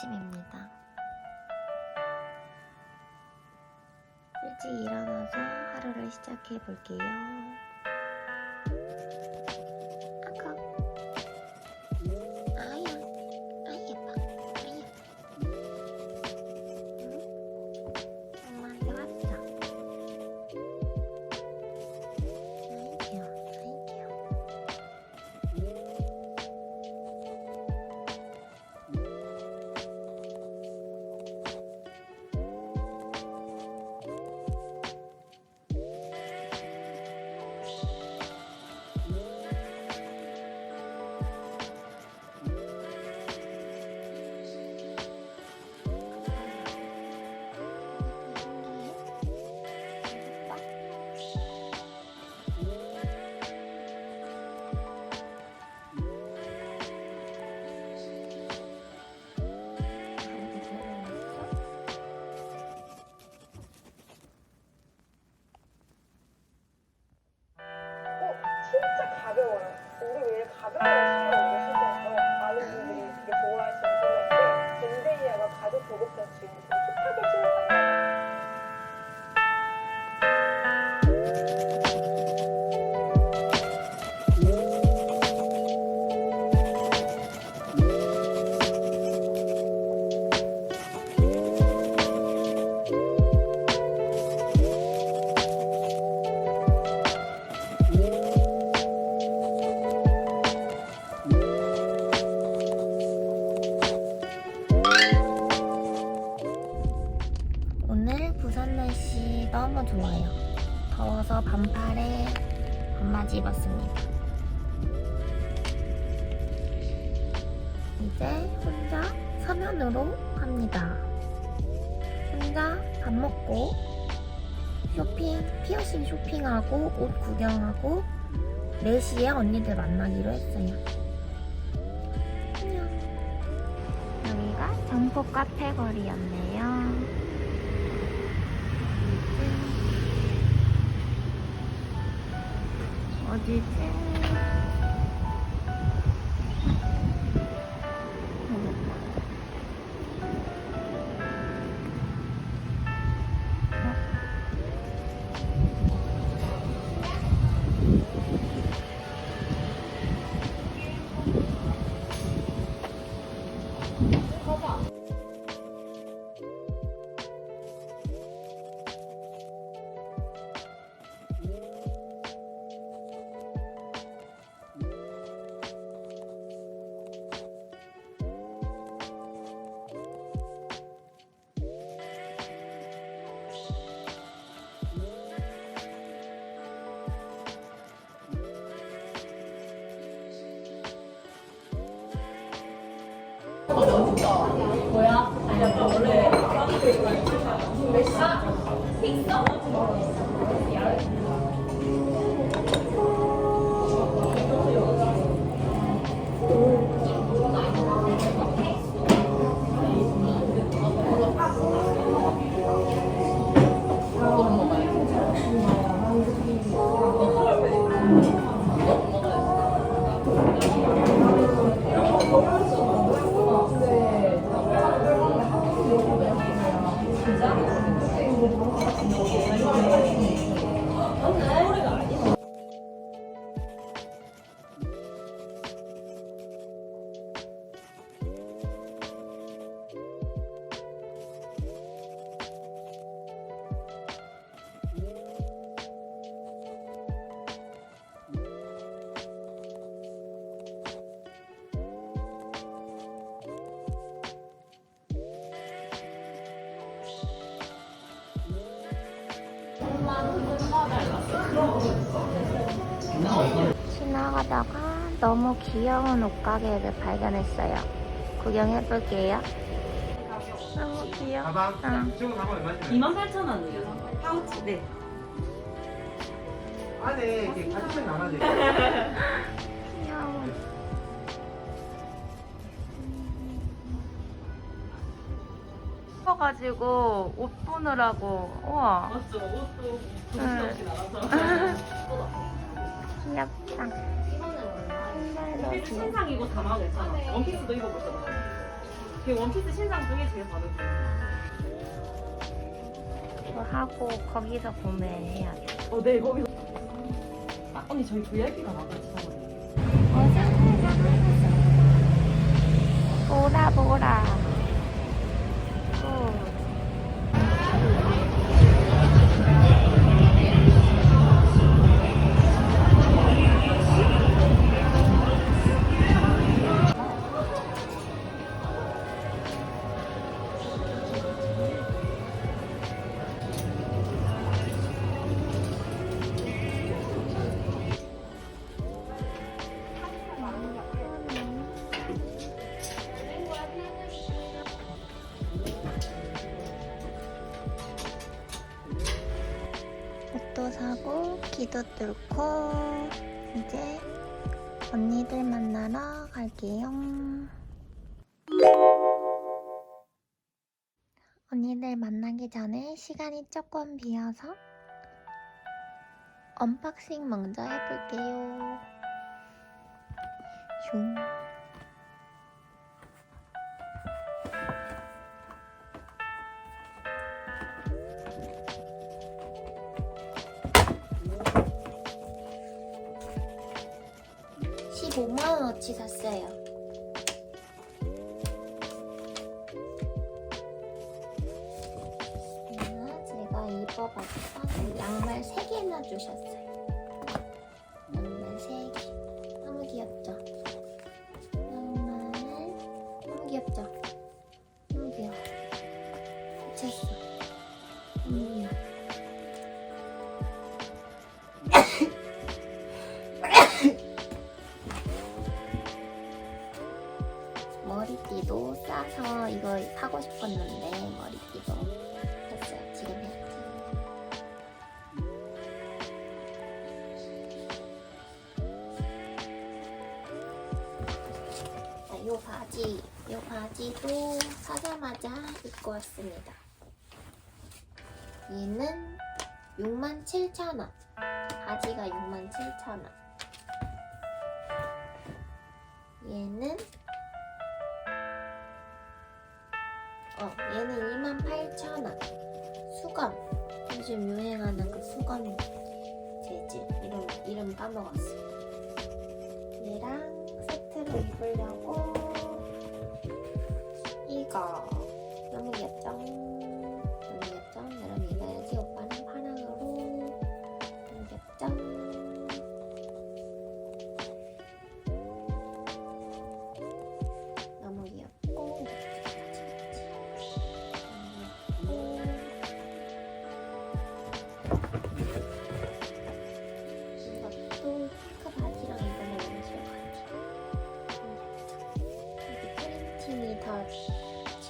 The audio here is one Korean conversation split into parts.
아침입니다. 일찍 일어나서 하루를 시작해 볼게요. 가벼워요. 우리 왜 가벼운 우리 신어서 많은 분들이 되게 좋아하시는 신발인데 젠데이아가 가죽 보급형 지금 좀 힙하게 신었다. 오늘 입었습니다. 이제 혼자 서면으로 갑니다. 혼자 밥 먹고 쇼핑, 피어싱 쇼핑하고 옷 구경하고 4시에 언니들 만나기로 했어요. 안녕. 여기가 점포 카페 거리였네요. おじいちゃん。 디지? 지나가다가 너무 귀여운 옷가게를 발견했어요. 구경해볼게요. 너무 귀여워. 가방? 지금 가방 얼마인지 28,000원이요. 파우치, 네. 안에 이렇게 같이 있어요. 귀여워. 가지고 옷 보느라고 우와 맞죠? 옷도 네. 정신없이 나가서. 귀엽다. 원피스. 신상 이거 다 있잖아. 원피스도? 그 원피스 신상 중에 제일 마음에. 그거 하고 거기서 구매해야겠다. 어, 네, 거기서. 아, 언니, 저희 VIP가 나가지, 사거든요. 보라 보라. 기도 뚫고 이제 언니들 만나러 갈게요. 언니들 만나기 전에 시간이 조금 비어서 언박싱 먼저 해볼게요. 슝. (15만 원어치) 샀어요. 아, 제가 입어봤던 양말 3개나 주셨어요. 양말 3개. 너무 귀엽죠? 양말. 너무 귀엽죠? 너무 귀여워. 미쳤어 요 바지, 요 바지도 사자마자 입고 왔습니다. 얘는 67,000원. 바지가 67,000원. 얘는 어, 얘는 28,000원. 수건. 요즘 유행하는 그 수건 재질. 이름, 이름 까먹었어. 얘랑 这一份儿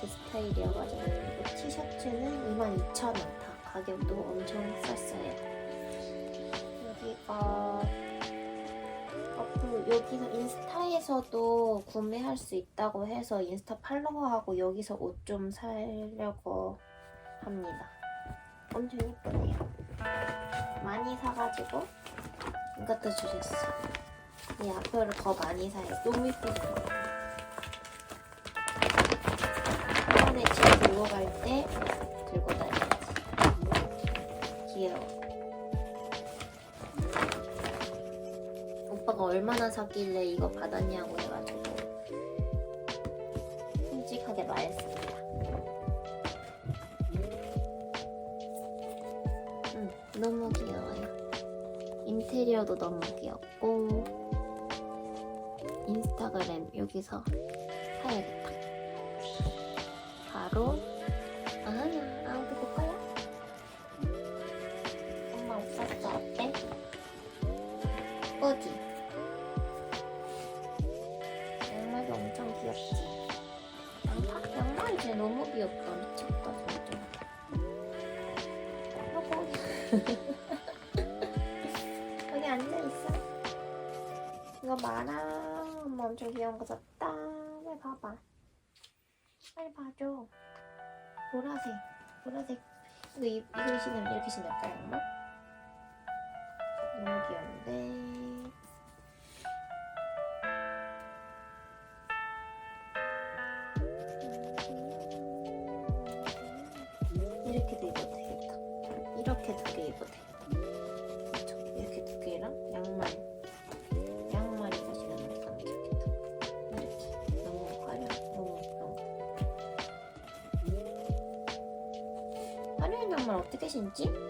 제 스타일이어가지고 그리고 티셔츠는 22,000원 다 가격도 엄청 쌌어요. 여기가 앞으로 여기서 인스타에서도 구매할 수 있다고 해서 인스타 팔로워하고 여기서 옷 좀 사려고 합니다. 엄청 예쁘네요. 많이 사가지고 이것도 주셨어. 이 앞으로 더 많이 사요. 너무 예쁘죠? 들고 갈 때 들고 다녀야지. 귀여워. 오빠가 얼마나 샀길래 이거 받았냐고 해가지고 솔직하게 말했습니다. 응, 너무 귀여워요. 인테리어도 너무 귀엽고 인스타그램 여기서 사야겠다. 바로 예쁘지? 양말도 엄청 귀엽지? 양말, 양말이 진짜 너무 귀엽다. 미쳤다 진짜. 여보 여기 앉아있어. 이거 봐라. 엄마 엄청 귀여운 거 샀다. 빨리 봐봐. 빨리 봐줘. 보라색. 보라색. 이거 이, 이거 신으면 이렇게 신을까 양말? 너무 귀여운데 신지?